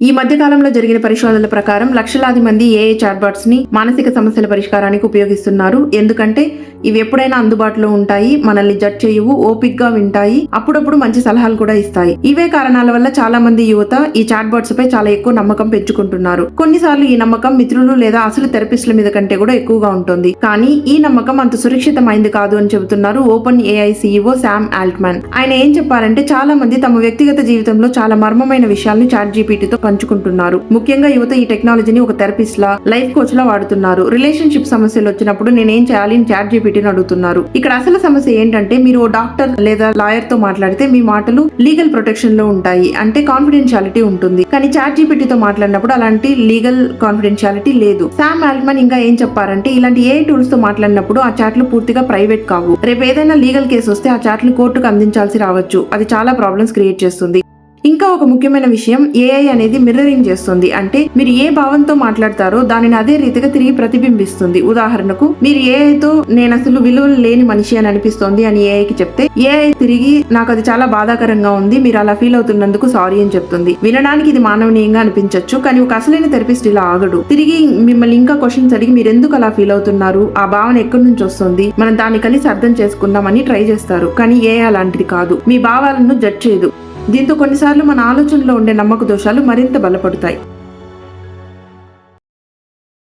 ఈ మధ్య కాలంలో జరిగిన పరిశోధనల ప్రకారం లక్షలాది మంది ఏఐ చాట్బాట్స్ని మానసిక సమస్యల పరిష్కారానికి ఉపయోగిస్తున్నారు. ఎందుకంటే ఇవి ఎప్పుడైనా అందుబాటులో ఉంటాయి మనల్ని జడ్జ్ చేయవు ఓపిక్గా వింటాయి అప్పుడప్పుడు మంచి సలహాలు కూడా ఇస్తాయి. ఇవే కారణాల వల్ల చాలా మంది యువత ఈ చాట్బాట్స్ పై చాలా ఎక్కువ నమ్మకం పెంచుకుంటున్నారు. కొన్నిసార్లు ఈ నమ్మకం మిత్రులు లేదా అసలు థెరపిస్టుల మీద కంటే కూడా ఎక్కువగా ఉంటుంది. కానీ ఈ నమ్మకం అంత సురక్షితమైంది కాదు అని చెబుతున్నారు open AI CEO Sam Altman. ఆయన ఏం చెప్పారంటే చాలా మంది తమ వ్యక్తిగత జీవితంలో చాలా మర్మమైన విషయాలను చాట్ జీపీటీతో పంచుకుంటున్నారు. ముఖ్యంగా యువత ఈ టెక్నాలజీని ఒక థెరపిస్ట్ లా లైఫ్ కోచ్ లా వాడుతున్నారు. రిలేషన్షిప్ సమస్యలు వచ్చినప్పుడు నేనేం చేయాలి అని చాట్ జీపీటీని అడుగుతున్నారు. ఇక్కడ అసలు సమస్య ఏంటంటే మీరు ఓ డాక్టర్ లేదా లాయర్తో మాట్లాడితే మీ మాటలు లీగల్ ప్రొటెక్షన్లో ఉంటాయి. అంటే కాన్ఫిడెన్షియాలిటీ ఉంటుంది. కానీ చాట్ జీపీటీతో మాట్లాడినప్పుడు అలాంటి లీగల్ కాన్ఫిడెన్షియాలిటీ లేదు. శామ్ ఆల్ట్మన్ ఇంకా ఏం చెప్పారంటే ఇలాంటి ఏ టూల్స్తో మాట్లాడినప్పుడు ఆ చాట్లు పూర్తిగా ప్రైవేట్ కావు. రేపు ఏదైనా లీగల్ కేసు వస్తే ఆ చాట్లు కోర్టుకు అందించాల్సి రావచ్చు. అది చాలా ప్రాబ్లమ్స్ క్రియేట్ చేస్తుంది. ఇంకా ఒక ముఖ్యమైన విషయం ఏఐ అనేది మిర్రరింగ్ చేస్తుంది. అంటే మీరు ఏ భావంతో మాట్లాడతారో దానిని అదే రీతిగా తిరిగి ప్రతిబింబిస్తుంది. ఉదాహరణకు మీరు ఏఐతో నేను అసలు విలువలు లేని మనిషి అని అనిపిస్తోంది అని ఏఐకి చెప్తే ఏఐ తిరిగి నాకు అది చాలా బాధాకరంగా ఉంది మీరు అలా ఫీల్ అవుతున్నందుకు సారీ అని చెప్తుంది. వినడానికి ఇది మానవనీయంగా అనిపించవచ్చు కానీ ఒక అసలైన థెరపిస్ట్ ఇలా ఆగడు. తిరిగి మిమ్మల్ని ఇంకా క్వశ్చన్స్ అడిగి మీరు ఎందుకు అలా ఫీల్ అవుతున్నారు? ఆ భావన ఎక్కడి నుంచి వస్తుంది? మనం దాన్ని కలిసి అర్థం చేసుకుందామని ట్రై చేస్తారు కానీ ఏ అలాంటిది కాదు. మీ భావాలను జడ్జ్ చేయదు. దీంతో కొన్నిసార్లు మన ఆలోచనలో ఉండే నమ్మక దోషాలు మరింత బలపడతాయి.